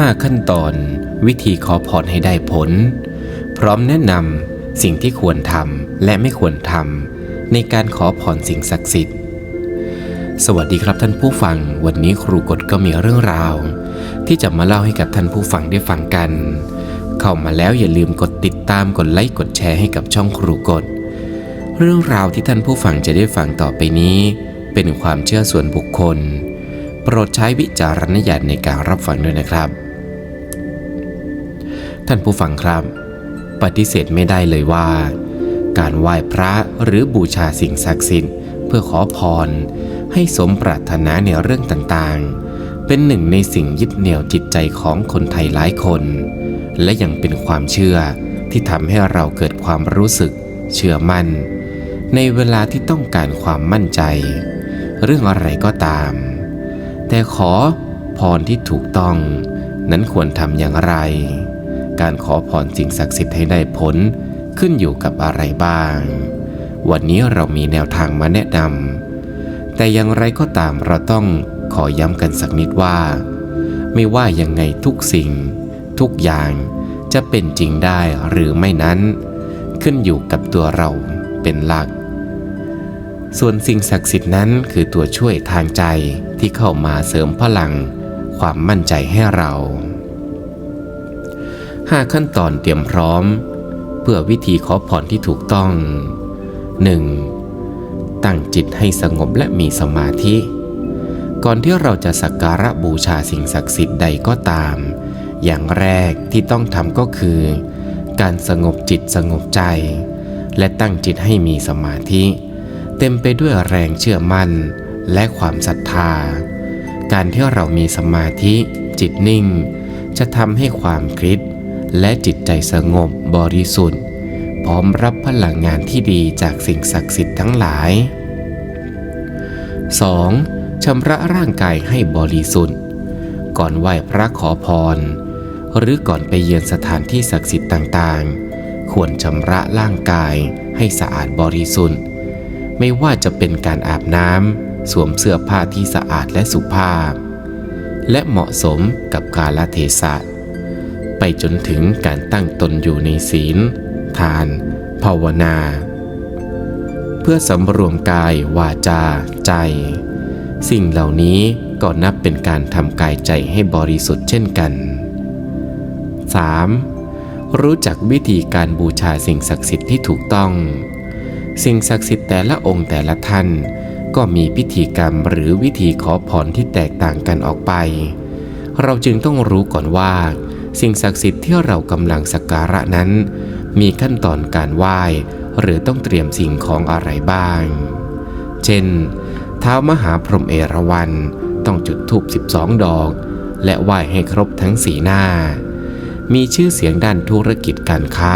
5 ขั้นตอน วิธีขอพรให้ได้ผล พร้อมแนะนำสิ่งที่ควรทำและไม่ควรทำในการขอพรสิ่งศักดิ์สิทธิ์ สวัสดีครับท่านผู้ฟัง วันนี้ครูกฎก็มีเรื่องราว ที่จะมาเล่าให้กับท่านผู้ฟังได้ฟังกัน เข้ามาแล้วอย่าลืมกดติดตามกดไลค์กดแชร์ให้กับช่องครูกฎเรื่องราวที่ท่านผู้ฟังจะได้ฟังต่อไปนี้ เป็นความเชื่อส่วนบุคคล โปรดใช้วิจารณญาณในการรับฟังด้วยนะครับ ท่านผู้ฟังครับ ปฏิเสธไม่ได้เลยว่า การไหว้พระหรือบูชาสิ่งศักดิ์สิทธิ์ เพื่อขอพร ให้สมปรารถนาในเรื่องต่างๆ เป็นหนึ่งในสิ่งยึดเหนี่ยวจิตใจของคนไทยหลายคน และยังเป็นความเชื่อที่ทำให้เราเกิดความรู้สึก เชื่อมั่น ในเวลาที่ต้องการความมั่นใจ เรื่องอะไรก็ตาม แต่ขอพรที่ถูกต้อง นั้นควรทำอย่างไร การขอพรสิ่งศักดิ์สิทธิ์ให้ได้ผล ขึ้นอยู่กับอะไรบ้าง วันนี้เรามีแนวทางมาแนะนำแต่อย่างไรก็ตามเราต้องขอย้ำกันสักนิดว่า ไม่ว่ายังไงทุกสิ่ง ทุกอย่างจะเป็นจริงได้หรือไม่นั้น ขึ้นอยู่กับตัวเราเป็นหลัก ส่วนสิ่งศักดิ์สิทธิ์นั้นคือตัวช่วยทางใจที่เข้ามาเสริมพลัง ความมั่นใจให้เรา 5 ขั้นตอนเตรียมพร้อม เพื่อวิธีขอพรที่ถูกต้อง 1. ตั้งจิตให้สงบและมีสมาธิ ก่อนที่เราจะสักการะบูชาสิ่งศักดิ์สิทธิ์ใดก็ตาม อย่างแรกที่ต้องทำก็คือ การสงบจิตสงบใจ และตั้งจิตให้มีสมาธิ เต็มไปด้วยแรงเชื่อมั่นและความศรัทธา การที่เรามีสมาธิจิตนิ่ง จะทำให้ความคิด และจิตใจสงบบริสุทธิ์ พร้อมรับพลังงานที่ดีจากสิ่งศักดิ์สิทธิ์ทั้งหลาย 2. ชำระร่างกายให้บริสุทธิ์ ก่อนไหว้พระขอพร หรือก่อนไปเยือนสถานที่ศักดิ์สิทธิ์ต่างๆ ควรชำระร่างกายให้สะอาดบริสุทธิ์ ไม่ว่าจะเป็นการอาบน้ำสวมเสื้อผ้าที่สะอาดและสุภาพ และเหมาะสมกับกาลเทศะ ไปจนถึงการตั้งตนอยู่ในศีล ทาน ภาวนา เพื่อสำรวมกายวาจา ใจ สิ่งเหล่านี้ก็นับเป็นการทำกายใจให้บริสุทธิ์เช่นกัน 3. รู้จักวิธีการบูชาสิ่งศักดิ์สิทธิ์ที่ถูกต้อง สิ่งศักดิ์สิทธิ์แต่ละองค์แต่ละท่าน ก็มีพิธีกรรมหรือวิธีขอพรที่แตกต่างกันออกไป เราจึงต้องรู้ก่อนว่า สิ่งศักดิ์สิทธิ์ที่เรากำลังสักการะนั้น มีขั้นตอนการไหว้ หรือต้องเตรียมสิ่งของอะไรบ้าง เช่นเท้ามหาพรหมเอราวัณต้องจุดธูป12 ดอก และไหว้ให้ครบทั้งสีหน้า มีชื่อเสียงด้านธุรกิจการค้า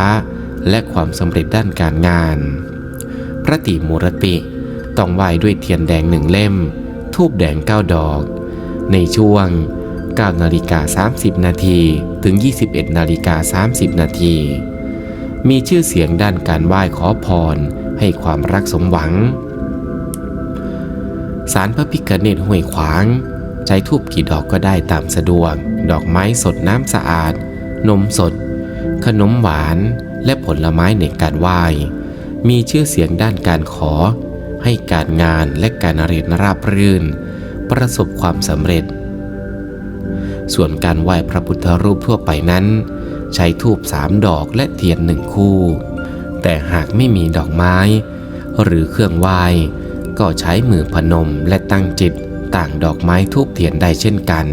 และความสำเร็จด้านการงาน พระติมูรติต้องไหว้ด้วยเทียนแดงหนึ่งเล่ม ทูบแดง9ดอก ในช่วง 9นาฬิกา30 นาทีถึง 21นาฬิกา30 นาทีมีชื่อเสียงด้านการไหว้ขอพรให้ความรักสมหวัง สารพระพิคเนตห้วยขวาง ใช้ทูบกี่ดอกก็ได้ตามสะดวก ดอกไม้สดน้ำสะอาด นมสด ขนมหวานและผลไม้ในการไหว้ มีชื่อเสียงด้านการขอ ให้การงานและการเรียนราบรื่น ประสบความสำเร็จ ส่วนการไหว้พระพุทธรูปทั่วไปนั้น ใช้ทูบสามดอกและเทียนหนึ่งคู่ แต่หากไม่มีดอกไม้ หรือเครื่องไหว้ก็ใช้มือพนมและตั้งจิตต่างดอกไม้ทูบเทียนได้เช่นกัน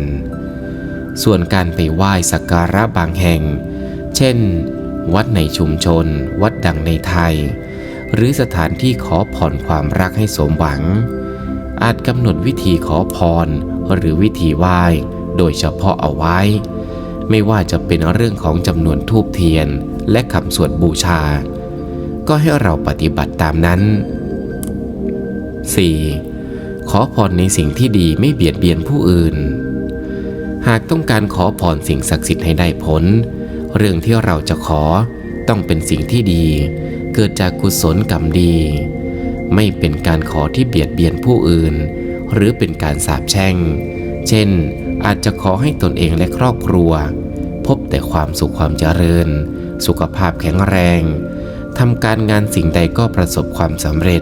ส่วนการไปไหว้สักการะบางแห่ง เช่น วัดในชุมชน วัดดังในไทย หรือสถานที่ขอพรความรักให้สมหวัง อาจกำหนดวิธีขอพรหรือวิธีไหว้ โดยเฉพาะเอาไว้ ไม่ว่าจะเป็นเรื่องของจำนวนทูบเทียนและคำสวดบูชา ก็ให้เราปฏิบัติตามนั้น 4. ขอพรในสิ่งที่ดีไม่เบียดเบียนผู้อื่น หากต้องการขอพรสิ่งศักดิ์สิทธิ์ให้ได้ผล เรื่องที่เราจะขอต้องเป็นสิ่งที่ดี เกิดจากกุศลกรรมดี ไม่เป็นการขอที่เบียดเบียนผู้อื่น หรือเป็นการสาปแช่ง เช่น อาจจะขอให้ตนเองและครอบครัว พบแต่ความสุขความเจริญ สุขภาพแข็งแรงทำการงานสิ่งใดก็ประสบความสำเร็จ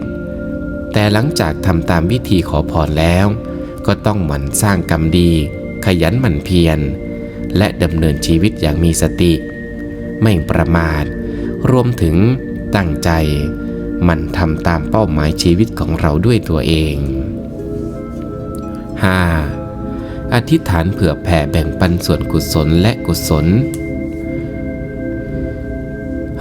แต่หลังจากทำตามวิธีขอพรแล้ว ก็ต้องหมั่นสร้างกรรมดี ขยันหมั่นเพียรและดำเนินชีวิตอย่างมีสติ ไม่ประมาท รวมถึงตั้งใจมันทำตามเป้าหมายชีวิตของเราด้วยตัวเอง 5. อธิษฐานเผื่อแผ่แบ่งปันส่วนกุศลและกุศล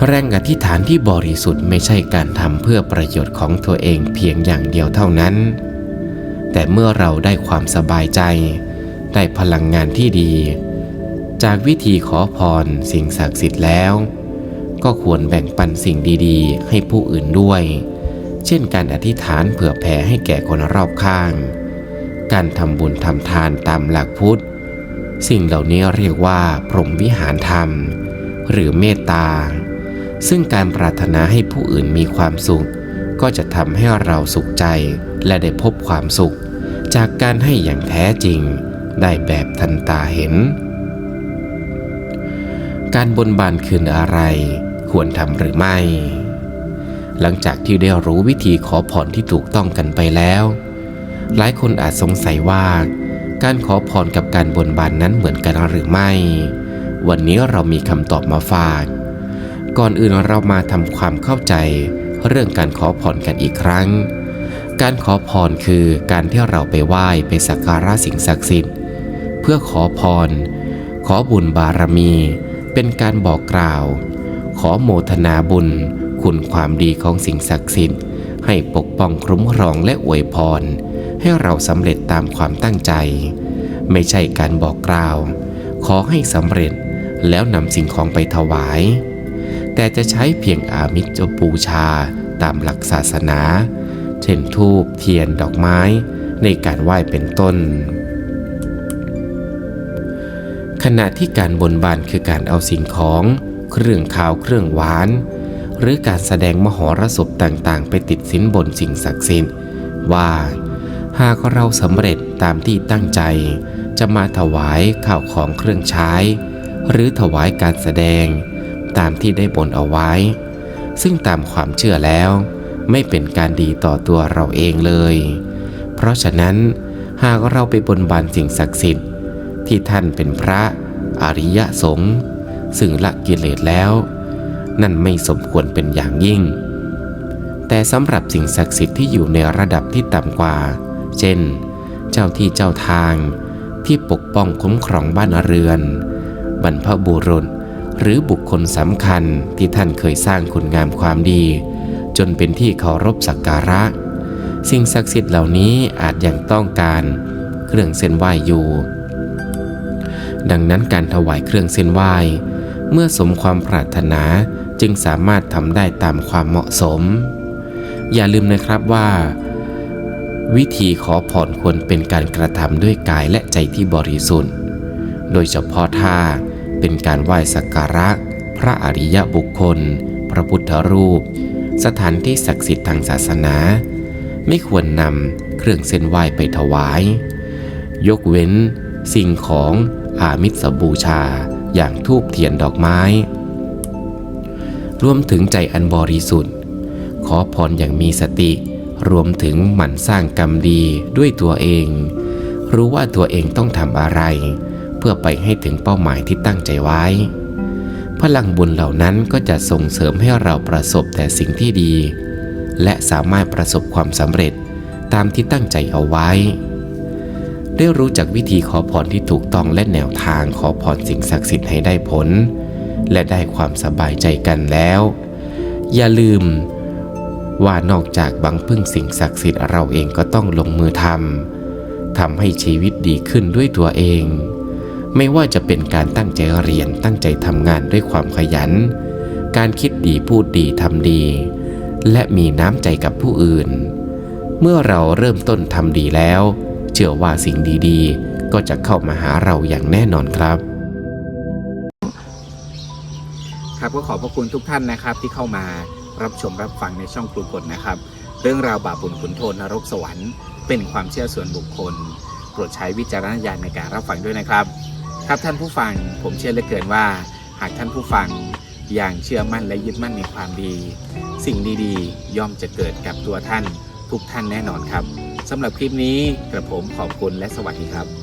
แรงอธิษฐานที่บริสุทธิ์ไม่ใช่การทำเพื่อประโยชน์ของตัวเองเพียงอย่างเดียวเท่านั้น แต่เมื่อเราได้ความสบายใจ ได้พลังงานที่ดี จากวิธีขอพรสิ่งศักดิ์สิทธิ์แล้ว ก็ควรแบ่งปันสิ่งดีๆ ให้ผู้อื่นด้วย เช่นการอธิษฐานเผื่อแผ่ให้แก่คนรอบข้าง การทำบุญทำทานตามหลักพุทธ สิ่งเหล่านี้เรียกว่าพรหมวิหารธรรม หรือเมตตา ซึ่งการปรารถนาให้ผู้อื่นมีความสุข ก็จะทำให้เราสุขใจและได้พบความสุข จากการให้อย่างแท้จริง ได้แบบทันตาเห็น การบนบานคืนอะไรควรทำหรือไม่ หลังจากที่ได้รู้วิธีขอพรที่ถูกต้องกันไปแล้ว หลายคนอาจสงสัยว่า การขอพรกับการบนบานนั้นเหมือนกันหรือไม่ วันนี้เรามีคำตอบมาฝาก ก่อนอื่นเรามาทำความเข้าใจ เรื่องการขอพรกันอีกครั้ง การขอพรคือการที่เราไปไหว้ไปสักการะสิ่งศักดิ์สิทธิ์ เพื่อขอพร ขอบุญบารมี เป็นการบอกกล่าว ขอโมทนาบุญ คุณความดีของสิ่งศักดิ์สิทธิ์ให้ปกป้องคุ้มครองและอวยพร ให้เราสำเร็จตามความตั้งใจ ไม่ใช่การบอกกล่าว ขอให้สำเร็จแล้วนำสิ่งของไปถวาย แต่จะใช้เพียงอามิจบูชาตามหลักศาสนา เช่นธูปเทียนดอกไม้ในการไหว้เป็นต้น ขณะที่การบนบานคือการเอาสิ่งของ เครื่องขาวเครื่องหวาน หรือการแสดงมหรสพต่างๆ ไปติดสินบนสิ่งศักดิ์สิทธิ์ว่า หากเราสำเร็จตามที่ตั้งใจ จะมาถวายข้าวของเครื่องใช้ หรือถวายการแสดง ตามที่ได้บนเอาไว้ ซึ่งตามความเชื่อแล้ว ไม่เป็นการดีต่อตัวเราเองเลย เพราะฉะนั้น หากเราไปบนบานสิ่งศักดิ์สิทธิ์ ที่ท่านเป็นพระอริยสงฆ์ซึ่งละกิเลสแล้ว นั่นไม่สมควรเป็นอย่างยิ่ง แต่สำหรับสิ่งศักดิ์สิทธิ์ที่อยู่ในระดับที่ต่ำกว่า เช่น เจ้าที่เจ้าทาง ที่ปกป้องคุ้มครองบ้านเรือน บรรพบุรุษ หรือบุคคลสำคัญที่ท่านเคยสร้างคุณงามความดี จนเป็นที่เคารพสักการะ สิ่งศักดิ์สิทธิ์เหล่านี้อาจยังต้องการเครื่องเส้นไหว้อยู่ ดังนั้นการถวายเครื่องเส้นไหว้เมื่อสมความปรารถนาจึงสามารถทำได้ตามความเหมาะสม อย่าลืมนะครับว่า วิธีขอพรควรเป็นการกระทำด้วยกายและใจที่บริสุทธิ์ โดยเฉพาะถ้าเป็นการไหว้สักการะ พระอริยบุคคล พระพุทธรูป สถานที่ศักดิ์สิทธิ์ทางศาสนา ไม่ควรนำเครื่องเส้นไหว้ไปถวาย ยกเว้นสิ่งของอามิสบูชาอย่างทูบเทียนดอกไม้ รวมถึงใจอันบริสุทธิ์ ขอพรอย่างมีสติ รวมถึงหมั่นสร้างกรรมดีด้วยตัวเอง รู้ว่าตัวเองต้องทำอะไร เพื่อไปให้ถึงเป้าหมายที่ตั้งใจไว้ พลังบุญเหล่านั้นก็จะส่งเสริมให้เราประสบแต่สิ่งที่ดี และสามารถประสบความสำเร็จตามที่ตั้งใจเอาไว้ ได้รู้จักวิธีขอพรที่ถูกต้องและแนวทางขอพรสิ่งศักดิ์สิทธิ์ให้ได้ผล และได้ความสบายใจกันแล้ว อย่าลืม ว่านอกจากบังพึ่งสิ่งศักดิ์สิทธิ์เราเองก็ต้องลงมือทำทำให้ชีวิตดีขึ้นด้วยตัวเอง ไม่ว่าจะเป็นการตั้งใจเรียนตั้งใจทำงานด้วยความขยัน การคิดดีพูดดีทำดี และมีน้ำใจกับผู้อื่น เมื่อเราเริ่มต้นทำดีแล้ว เชื่อว่าสิ่งดีๆ ก็จะเข้ามาหาเราอย่างแน่นอนครับครับก็ขอบพระคุณทุกท่านนะครับที่เข้ามา รับชมรับฟังในช่องครูกฎนะครับ เรื่องราวบาปบุญขุนโทษนรกสวรรค์เป็นความเชื่อส่วนบุคคล โปรดใช้วิจารณญาณในการรับฟังด้วยนะครับ ครับท่านผู้ฟังผมเชื่อเหลือเกินว่า หากท่านผู้ฟังอย่างเชื่อมั่นและยึดมั่นในความดี สิ่งดีๆ ย่อมจะเกิดกับตัวท่านทุกท่านแน่นอนครับสำหรับคลิปนี้กระผมขอบคุณและสวัสดีครับ